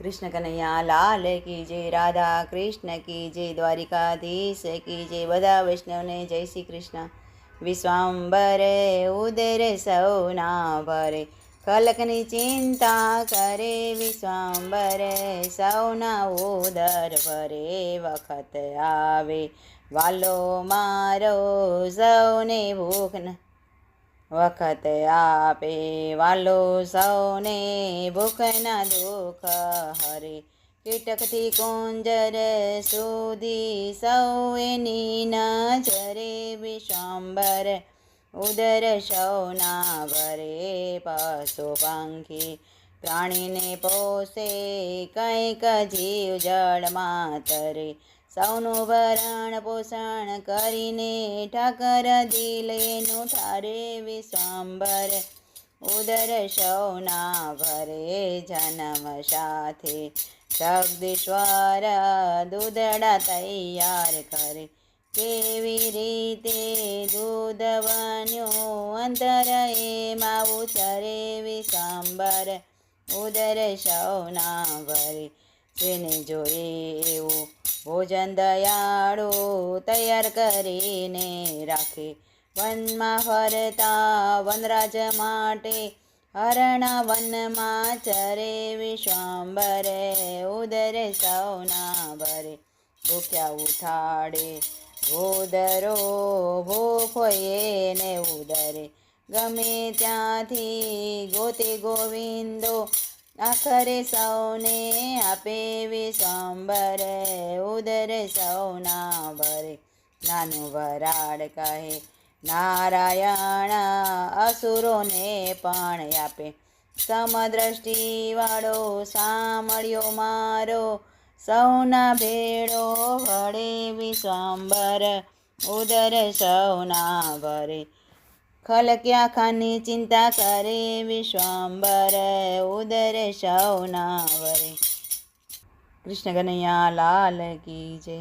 કૃષ્ણ કનૈયા લાલ કી જય રાધા કૃષ્ણ કી જય દ્વારિકાધીશ કી જય બધા વૈષ્ણવને જય શ્રી કૃષ્ણ વિશ્વાંબરે ઉદર સૌના ભરે કલકની ચિંતા કરે વિશ્વાંબરે સૌના ઉદર ભરે વખત આવે વાલો મારો સૌને ભૂખ વખત આપે વાલો સૌને ભૂખના દુઃખ હરે. કીટકથી કુંજર સુધી સૌ એની નજરે વિશ્વંબર ઉદર સૌના ભરે પશુ પંખી પ્રાણીને પોષે, કંઈક જીવ જળમાં તરે. સૌનું ભરણ પોષણ કરીને ઠાકર દિલેનું ઠારે વિશ્વાંબર ઉદર સૌના ભરે જન્મ સાથે જગદીશ્વર દૂધડા તૈયાર કરે. કેવી રીતે દૂધ બન્યું અંતર એમાં ઉતરે વિશ્વાંબર ઉદર સૌના ભરે જેને જોઈએ એવું ભોજન દયાળુ તૈયાર કરીને રાખે. વનમાં ફરતા વનરાજ માટે હરણા વનમાં ચરે વિશ્વાંબરે ઉદર સૌના ભરે. ભૂખ્યા ઉઠાડે ઉદરો ભૂખો ને ઉદરે. ગમે ત્યાંથી ગોતે ગોવિંદો આખરે સૌને આપે વિશ્વંબર ઉદર સૌના ભરે. નાનું વરાળ કહે, નારાયણ, અસુરોને પણ આપે. સમદ્રષ્ટિવાળો સાંભળ્યો મારો. સૌના ભેળો વળે વિશ્વંબર ઉદર સૌના ભરે. ખલક્યા ખાની ચિંતા કરે વિશ્વાંબર ઉદર શૌનાવરે. કૃષ્ણ કનૈયા લાલ કી જય.